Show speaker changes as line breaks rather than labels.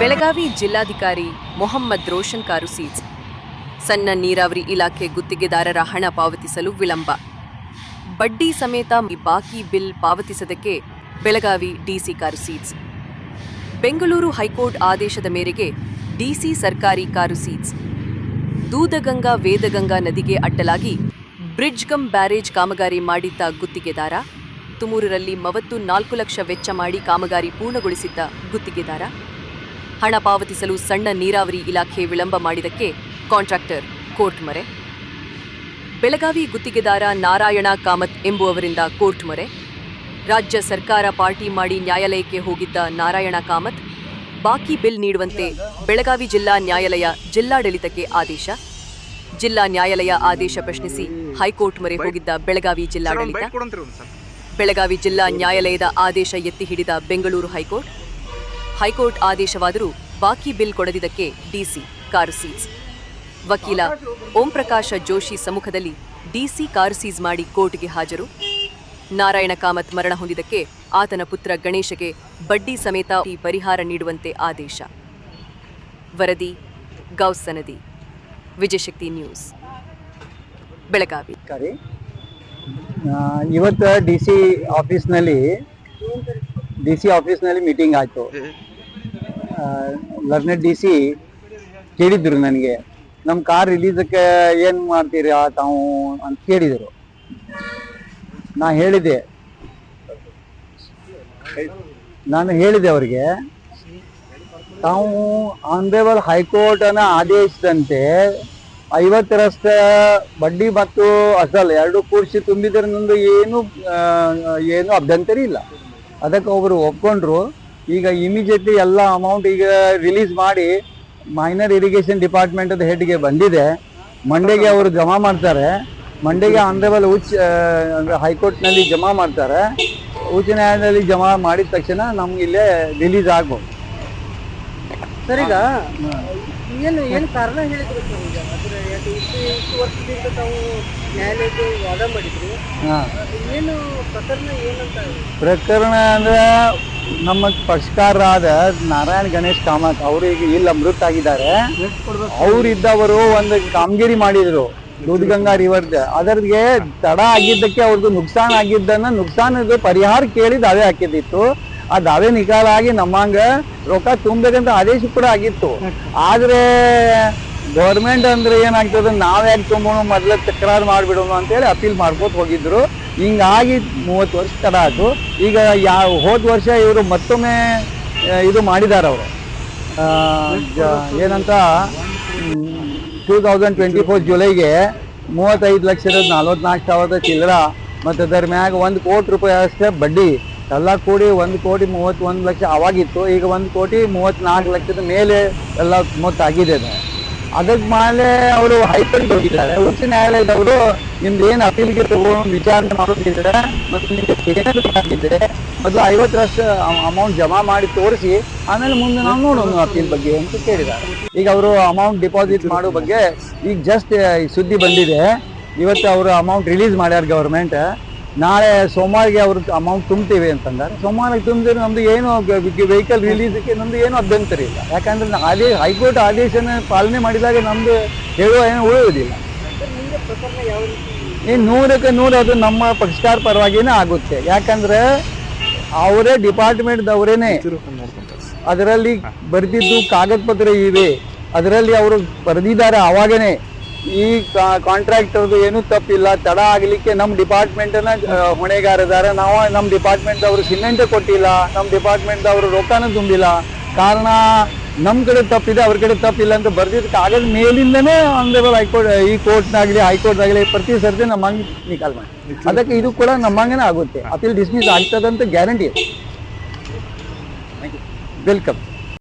ಬೆಳಗಾವಿ ಜಿಲ್ಲಾಧಿಕಾರಿ Mohammed Roshan car seize. ಸಣ್ಣ ನೀರಾವರಿ ಇಲಾಖೆ ಗುತ್ತಿಗೆದಾರರ ಹಣ ಪಾವತಿಸಲು ವಿಳಂಬ. ಬಡ್ಡಿ ಸಮೇತ ಬಾಕಿ bill ಪಾವತಿಸದಕ್ಕೆ Belagavi DC car seize. Bengaluru high court ಆದೇಶದ ಮೇರೆಗೆ ಡಿಸಿ ಸರ್ಕಾರಿ ಕಾರು ಸೀಜ್. ದೂದಗಂಗಾ ವೇದಗಂಗಾ ನದಿಗೆ ಅಡ್ಡಲಾಗಿ ಬ್ರಿಡ್ಜ್ ಕಮ್ ಬ್ಯಾರೇಜ್ ಕಾಮಗಾರಿ ಮಾಡಿದ್ದ ಗುತ್ತಿಗೆದಾರ, ತುಮೂರರಲ್ಲಿ ಮವತ್ತು ನಾಲ್ಕು ಲಕ್ಷ ವೆಚ್ಚ ಮಾಡಿ ಕಾಮಗಾರಿ ಪೂರ್ಣಗೊಳಿಸಿದ್ದ ಗುತ್ತಿಗೆದಾರ ಹಣ ಪಾವತಿಸಲು ಸಣ್ಣ ನೀರಾವರಿ ಇಲಾಖೆ ವಿಳಂಬ ಮಾಡಿದಕ್ಕೆ ಕಾಂಟ್ರಾಕ್ಟರ್ ಕೋರ್ಟ್ ಮೊರೆ. ಬೆಳಗಾವಿ ಗುತ್ತಿಗೆದಾರ ನಾರಾಯಣ ಕಾಮತ್ ಎಂಬುವವರಿಂದ ಕೋರ್ಟ್ ಮೊರೆ. ರಾಜ್ಯ ಸರ್ಕಾರ ಪಾರ್ಟಿ ಮಾಡಿ ನ್ಯಾಯಾಲಯಕ್ಕೆ ಹೋಗಿದ್ದ ನಾರಾಯಣ ಕಾಮತ್, ಬಾಕಿ ಬಿಲ್ ನೀಡುವಂತೆ ಬೆಳಗಾವಿ ಜಿಲ್ಲಾ ನ್ಯಾಯಾಲಯ ಜಿಲ್ಲಾಡಳಿತಕ್ಕೆ ಆದೇಶ. ಜಿಲ್ಲಾ ನ್ಯಾಯಾಲಯ ಆದೇಶ ಪ್ರಶ್ನಿಸಿ ಹೈಕೋರ್ಟ್ ಮೊರೆ ಹೋಗಿದ್ದ ಬೆಳಗಾವಿ ಜಿಲ್ಲಾಡಳಿತ. ಬೆಳಗಾವಿ ಜಿಲ್ಲಾ ನ್ಯಾಯಾಲಯದ ಆದೇಶ ಎತ್ತಿ ಹಿಡಿದ ಬೆಂಗಳೂರು ಹೈಕೋರ್ಟ್. ಹೈಕೋರ್ಟ್ ಆದೇಶವಾದರೂ ಬಾಕಿ ಬಿಲ್ ಕೊಡದಿದ್ದಕ್ಕೆ ಡಿಸಿ ಕಾರು ಸೀಸ್ ವಕೀಲ ಓಂ ಪ್ರಕಾಶ ಜೋಶಿ ಸಮ್ಮುಖದಲ್ಲಿ ಡಿಸಿ ಕಾರು ಸೀಸ್ ಮಾಡಿ ಕೋರ್ಟ್ಗೆ ಹಾಜರು. ನಾರಾಯಣ ಕಾಮತ್ ಮರಣ ಹೊಂದಿದ್ದಕ್ಕೆ ಆತನ ಪುತ್ರ ಗಣೇಶಗೆ ಬಡ್ಡಿ ಸಮೇತ ಈ ಪರಿಹಾರ ನೀಡುವಂತೆ ಆದೇಶ. ವರದಿ ಗೌಸ್ ಸನದಿ ವಿಜಯಶಕ್ತಿ ನ್ಯೂಸ್. ಬೆಳಗಾವಿ.
ಇವತ್ತು ಡಿ ಸಿ ಆಫೀಸ್ನಲ್ಲಿ ಡಿ ಸಿ ಆಫೀಸ್ನಲ್ಲಿ ಮೀಟಿಂಗ್ ಆಯಿತು. ಲರ್ನೆಡ್ ಡಿ ಸಿ ಕೇಳಿದ್ರು ನನಗೆ ನಮ್ಮ ಕಾರ್ ರಿಲೀಸಕ್ಕೆ ಏನು ಮಾಡ್ತೀರಾ ತಾವು? ಅಂತ ಕೇಳಿದರು. ನಾ ಹೇಳಿದೆ. ನಾನು ಹೇಳಿದೆ ಅವರಿಗೆ, ತಾವು ಆನರೇಬಲ್ ಹೈಕೋರ್ಟನ ಆದೇಶದಂತೆ ಐವತ್ತರಷ್ಟ ಬಡ್ಡಿ ಮತ್ತು ಅಸಲ್ ಎರಡು ಕೂಡಿಸಿ ನಂದು ಏನು ಏನು ಅಭ್ಯಂತರ ಇಲ್ಲ. ಅದಕ್ಕೆ ಒಬ್ಬರು ಒಪ್ಕೊಂಡ್ರು ಈಗ ಇಮಿಡಿಯೇಟ್ಲಿ ಎಲ್ಲ ಅಮೌಂಟ್ ಈಗ ರಿಲೀಸ್ ಮಾಡಿ ಮೈನರ್ ಇರಿಗೇಷನ್ ಡಿಪಾರ್ಟ್ಮೆಂಟದ ಹೆಡ್ಗೆ ಬಂದಿದೆ. ಮಂಡೆಗೆ ಅವರು ಜಮಾ ಮಾಡ್ತಾರೆ. ಮಂಡೆಗೆ ಆನರೇಬಲ್ ಉಚ್ಚ ಅಂದ್ರೆ ಹೈಕೋರ್ಟ್ನಲ್ಲಿ ಜಮಾ ಮಾಡ್ತಾರೆ. ಉಚ್ಚ ನ್ಯಾಯಾಲಯದಲ್ಲಿ ಜಮಾ ಮಾಡಿದ ತಕ್ಷಣ ನಮ್ಗೆ ಇಲ್ಲೇ ರಿಲೀಸ್ ಆಗ್ಬೋದು.
ಸರಿಗ ಏನು ಏನು ಕಾರಣ ಹೇಳಿದ್ರು ಸರ್ ಈಗ? ಅದ್ರ ಯಾಕೆ ಇಷ್ಟು ಇಷ್ಟು ವರ್ಷದಿಂದ ತಾವು ನ್ಯಾಯಾಲಯಕ್ಕೆ ವಾದ ಮಾಡಿದ್ರು?
ಹಾಂ.
ಏನು ಪ್ರಕರಣ ಏನಂತ
ಪ್ರಕರಣ ಅಂದ್ರೆ ನಮ್ಮ ಪಕ್ಷಕಾರರಾದ ನಾರಾಯಣ್ ಗಣೇಶ್ ಕಾಮತ್ ಅವ್ರಿಗೆ ಇಲ್ಲಿ ಅಮೃತ ಆಗಿದ್ದಾರೆ. ಅವರಿದ್ದವರು ಒಂದು ಕಾಮಗಿರಿ ಮಾಡಿದ್ರು ದೂಧಗಂಗಾ ರಿವರ್ದ ಅದರಿಗೆ ತಡ ಆಗಿದ್ದಕ್ಕೆ ಅವ್ರದ್ದು ನುಕ್ಸಾನ್ ಆಗಿದ್ದನ್ನ ನುಕ್ಸಾನದ ಪರಿಹಾರ ಕೇಳಿ ಅದೇ ಹಾಕಿದ್ದಿತ್ತು. ಆ ದಾವೆ ನಿಕಾಲ ಆಗಿ ನಮ್ಮಂಗ ರೊಕ್ಕ ತುಂಬಬೇಕಂತ ಆದೇಶ ಕೂಡ ಆಗಿತ್ತು. ಆದ್ರೆ ಗೌರ್ಮೆಂಟ್ ಅಂದ್ರೆ ಏನಾಗ್ತದೆ, ನಾವ್ ಯಾಕೆ ತುಂಬೋಣ, ಮೊದ್ಲ ತಕರಾರು ಮಾಡಿಬಿಡೋಣ ಅಂತೇಳಿ ಅಪೀಲ್ ಮಾಡ್ಕೋತ ಹೋಗಿದ್ರು. ಹಿಂಗಾಗಿ ಮೂವತ್ತು ವರ್ಷ ತಡ ಆಯ್ತು ಈಗ ಯಾವ ಹೋದ ವರ್ಷ ಇವರು ಮತ್ತೊಮ್ಮೆ ಇದು ಮಾಡಿದ್ದಾರೆ ಅವರು ಏನಂತ ಟೂ ತೌಸಂಡ್ ಟ್ವೆಂಟಿ ಫೋರ್ ಜುಲೈಗೆ ಮೂವತ್ತೈದು ಲಕ್ಷದ ನಲ್ವತ್ನಾಲ್ಕು ಸಾವಿರದ ಚಿಲ್ಲರ, ಮತ್ತು ಅದರ ಮ್ಯಾಗ ಒಂದು ಕೋಟಿ ರೂಪಾಯಿ ಅಷ್ಟೇ ಬಡ್ಡಿ ಎಲ್ಲ ಕೂಡಿ ಒಂದು ಕೋಟಿ ಮೂವತ್ತೊಂದು ಲಕ್ಷ ಅವಾಗಿತ್ತು. ಈಗ ಒಂದು ಕೋಟಿ ಮೂವತ್ತ್ನಾಲ್ಕು ಲಕ್ಷದ ಮೇಲೆ ಎಲ್ಲ ಮೊತ್ತ ಆಗಿದೆ ಅದು. ಅದಕ್ಕೆ ಮೇಲೆ ಅವರು ಹೈಕೋರ್ಟ್ಗೆ ಹೋಗಿದ್ದಾರೆ. ಉಚ್ಚ ನ್ಯಾಯಾಲಯದವರು ನಿಮ್ದು ಏನು ಅಪೀಲ್ಗೆ ತಗೊಂಡು ವಿಚಾರಣೆ ಮಾಡೋದಿದ್ರೆ ಮತ್ತು ನಿಮಗೆ ಅದು ಮೊದಲು ಐವತ್ತರಷ್ಟು ಅಮೌಂಟ್ ಜಮಾ ಮಾಡಿ ತೋರಿಸಿ, ಆಮೇಲೆ ಮುಂದೆ ನಾವು ನೋಡೋಣ ಅಪೀಲ್ ಬಗ್ಗೆ ಅಂತ ಕೇಳಿದ್ದಾರೆ. ಈಗ ಅವರು ಅಮೌಂಟ್ ಡಿಪಾಸಿಟ್ ಮಾಡೋ ಬಗ್ಗೆ ಈಗ ಜಸ್ಟ್ ಸುದ್ದಿ ಬಂದಿದೆ. ಇವತ್ತು ಅವರು ಅಮೌಂಟ್ ರಿಲೀಸ್ ಮಾಡ್ಯಾರ ಗೌರ್ಮೆಂಟ್ ನಾಳೆ ಸೋಮವಾರಿಗೆ ಅವ್ರ ಅಮೌಂಟ್ ತುಂಬ್ತೀವಿ ಅಂತಂದ್ರೆ. ಸೋಮವಾರ ತುಂಬಿದ್ರೆ ನಮ್ದು ಏನು ವೆಹಿಕಲ್ ರಿಲೀಸ್ಗೆ ನಮ್ದು ಏನು ಅಭ್ಯಂತರ ಇಲ್ಲ. ಯಾಕಂದ್ರೆ ಆಲಿ ಹೈಕೋರ್ಟ್ ಆದೇಶನ ಪಾಲನೆ ಮಾಡಿದಾಗ ನಮ್ದು ಹೇಳುವ ಏನು
ರೀತಿ
ಈ ನೂರಕ್ಕೆ ನೂರು ಅದು ನಮ್ಮ ಪಕ್ಷಕಾರ ಪರವಾಗಿನೇ ಆಗುತ್ತೆ. ಯಾಕಂದ್ರೆ ಅವರೇ ಡಿಪಾರ್ಟ್ಮೆಂಟ್ದವರೇನೆ ಅದರಲ್ಲಿ ಬರೆದಿದ್ದು ಕಾಗದ ಪತ್ರ ಇವೆ. ಅದರಲ್ಲಿ ಅವರು ಬರೆದಿದ್ದಾರೆ ಅವಾಗನೇ ಈ ಕಾಂಟ್ರಾಕ್ಟರ್ದು ಏನೂ ತಪ್ಪಿಲ್ಲ. ತಡ ಆಗಲಿಕ್ಕೆ ನಮ್ಮ ಡಿಪಾರ್ಟ್ಮೆಂಟನ್ನ ಹೊಣೆಗಾರದಾರ ನಾವು ನಮ್ಮ ಡಿಪಾರ್ಟ್ಮೆಂಟ್ದವರು ಸಿಮೆಂಟೇ ಕೊಟ್ಟಿಲ್ಲ. ನಮ್ಮ ಡಿಪಾರ್ಟ್ಮೆಂಟ್ದವರು ರೊಕ್ಕನೂ ತುಂಬಿಲ್ಲ. ಕಾರಣ ನಮ್ಮ ಕಡೆ ತಪ್ಪಿದೆ, ಅವ್ರ ಕಡೆ ತಪ್ಪಿಲ್ಲ ಅಂತ ಬರ್ದಿದ್ದು ಕಾಗದ ಮೇಲಿಂದನೇ ಆನರೇಬಲ್ ಹೈಕೋರ್ಟ್ ಈ ಕೋರ್ಟ್ನಾಗಲಿ, ಹೈಕೋರ್ಟ್ನಾಗಲಿ ಪ್ರತಿ ಸರ್ತಿ ನಮ್ಮಂಗೆ ನಿಕಾಲ್ ಮಾಡಿ. ಅದಕ್ಕೆ ಇದು ಕೂಡ ನಮ್ಮಂಗನೇ ಆಗುತ್ತೆ. ಅಪೀಲ್ ಡಿಸ್ಮಿಸ್ ಆಗ್ತದಂತ ಗ್ಯಾರಂಟಿ ವೆಲ್ಕಮ್